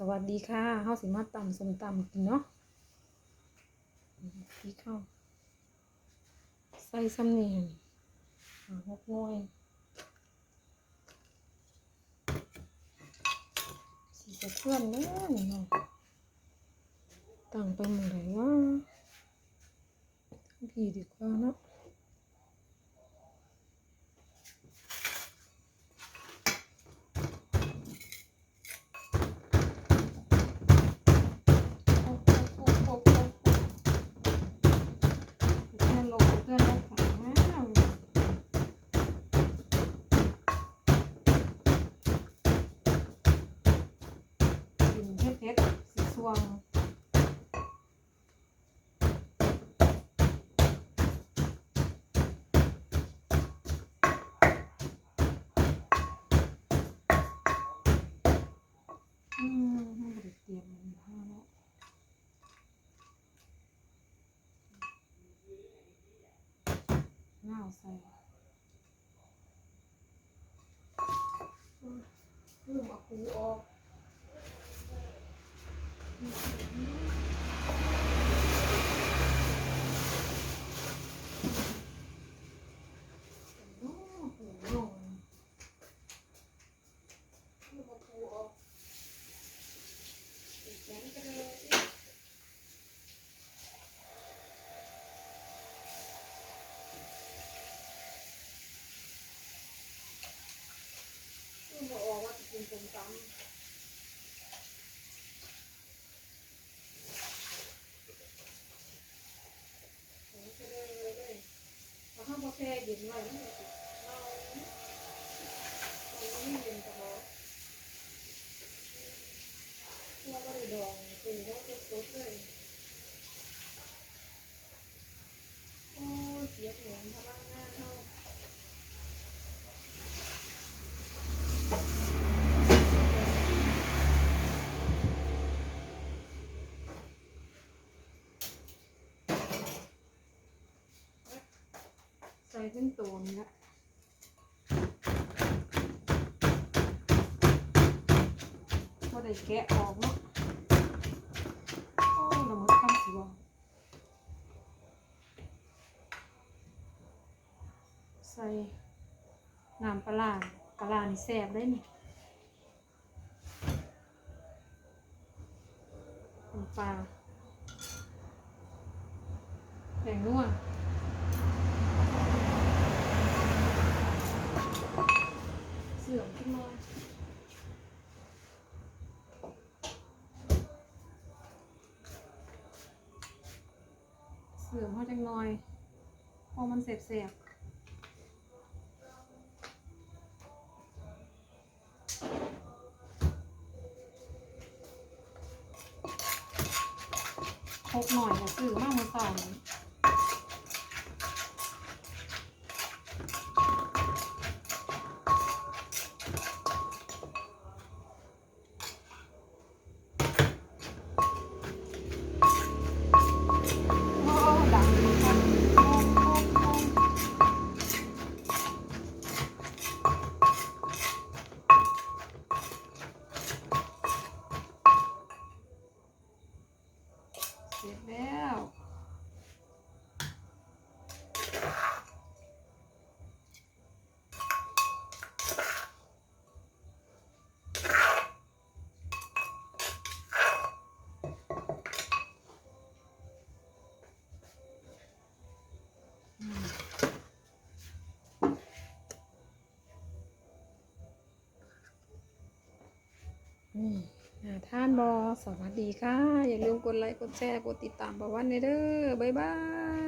สวัสดีค่ะเฮาสิมาตำส้มตำกินเนาะพี่เข้าใส่ซ้ำนี่หั่นหาหกหน่วยสีสะเทือนเด้อนี่เนาะตั้งไปหมดเลยว่าพี่ดีกว่าเนาะ เพื่อนลงเพื่อนลงขาว้าว กินเผ็ดสีสวงอืมไม่ได้เตรียมมันผ้าเนาะน่าเอาใส่ลืมเอาปูออก โอ้โหลงลืมเอาปูออกแกงกระเดย ลืมเอาออกว่าจะกินส้มตำโอ้ยกระเดยเลยเอา ข้าวมาแช่เย็นไว้แล้วมันจะเอาเอาไม่เย็นตลอดเพราะว่าก็ได้ดองตีแล้วก็สดเลยโอ้ยเสียเหมือนพลังงานเท่า ใส่ขึ้นตัวนี้ละพอได้แกะออกเนาะโอ้ละมดคำสิบ่ใส่น้ำปลาร้าปลาร้านี่แซ่บได้นี่ปลาแป้งนัว เสื่อมขึ้นมา เสือมเขาจังน้อย พอมันเสบเสียบคกหน่อยก็สื่อมากมาสอง นี่อ่าท่านบอสวัสดีค่ะ อย่าลืมกดไลค์ กดแชร์ กดติดตามประวันเด้อ บ๊ายบาย